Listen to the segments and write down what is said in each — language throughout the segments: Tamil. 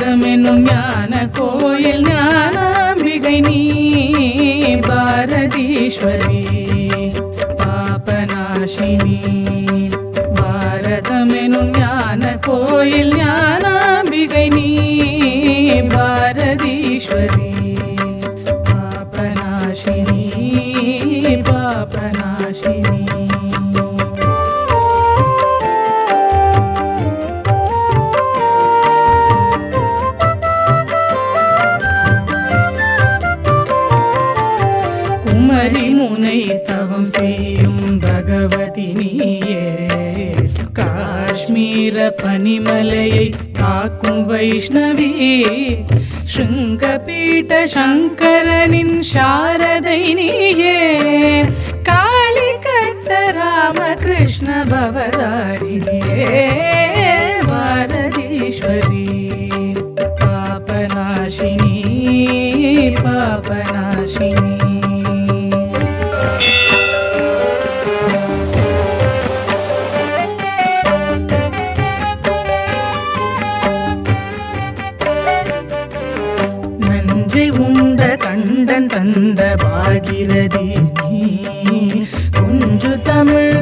பாரதமெனும் ஞான கோயில் ஞானாம்பிகை நீ பாரதீஸ்வரி. பாபநாசினி பாரதமெனும் ஞான கோயில் ஞான பனிமலையை காக்கும் வைஷ்ணவி. ஸ்ருங்கபீட்ட சங்கரனின் சாரதை நீயே. காளி கட்ட ராமகிருஷ்ண பவதாரியே உண்ட கண்டன் தந்த பாகிரதி நீ. குஞ்சு தமிழ்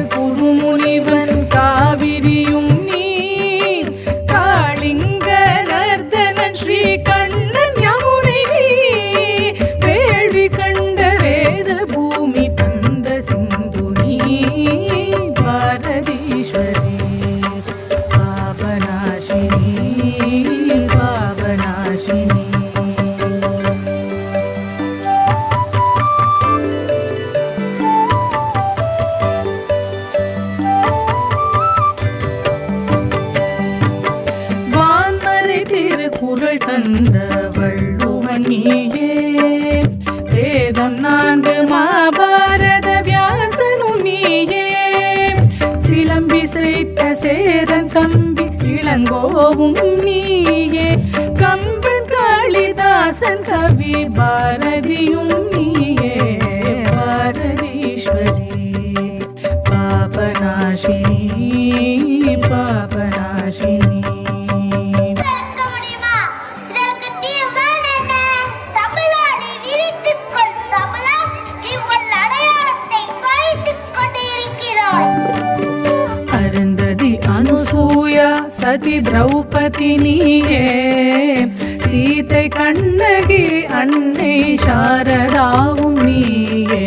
சேரன் தம்பி இளங்கோவும் நீயே. கம்பன் காளிதாசன் கவி பாரதியும் பதி திரௌபதி நீயே சீதை கண்ணகி அன்னை சாரதாவும் நீயே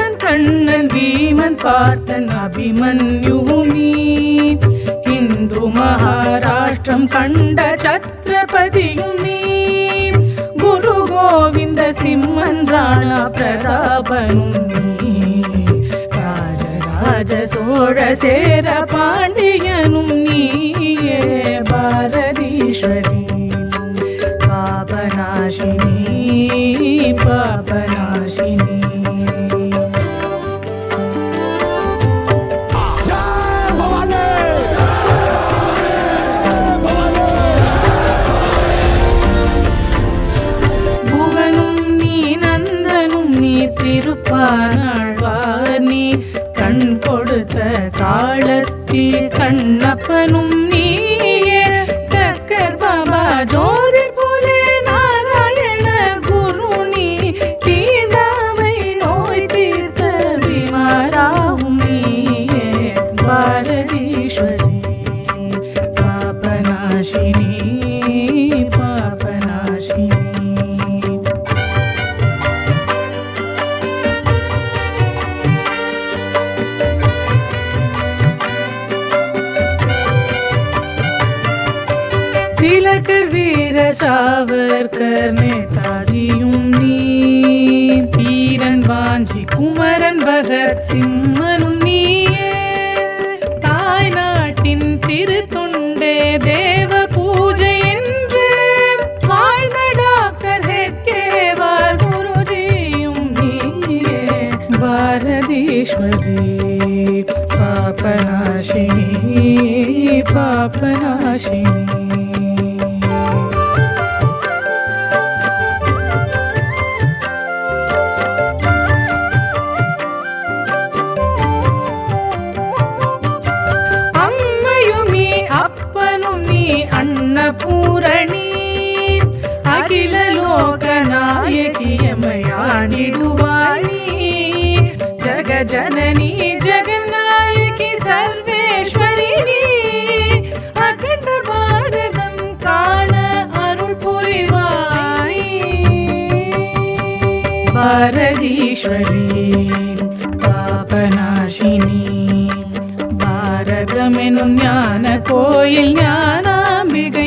கண்ணன் வீமன் பார்த்தன் அபிமன்யுமீ இந்து மகாராஷ்டிரம் கண்ட சத்ரபதியும் குரு கோவிந்த சிம்மன் ராணா பிரதாபனும் ராஜராஜ சோழ சேர பாண்டியனும் நீயே. பாரதீஸ்வரி பாபநாசினி பாபனா திருப்பானாழ்வார் நீ கண் கொடுத்த காலத்தில் கண்ணப்பனும் சாவர்கர் நேதாஜியும் நீ. வீரன் வாஞ்சி குமரன் பகத் சிம்மனும் நீயே. தாய் நாட்டின் திருத்தொண்டே தேவ பூஜை என்று. வாழ்ந்த டாக்டர் ஹெக்கேவார் குருஜியும் நீயே. பாரதீஸ்வரி பாபநாசினி பாபநாசினி காணிடுவாய் ஜகஜனனி ஜெகநாயகி சர்வேஸ்வரி அகண்ட பாரதம் காண அருள் புரிவாய் பாரதீஸ்வரி பாபநாசினி பாரதமெனும் ஞான கோயில் ஞானாம்பிகை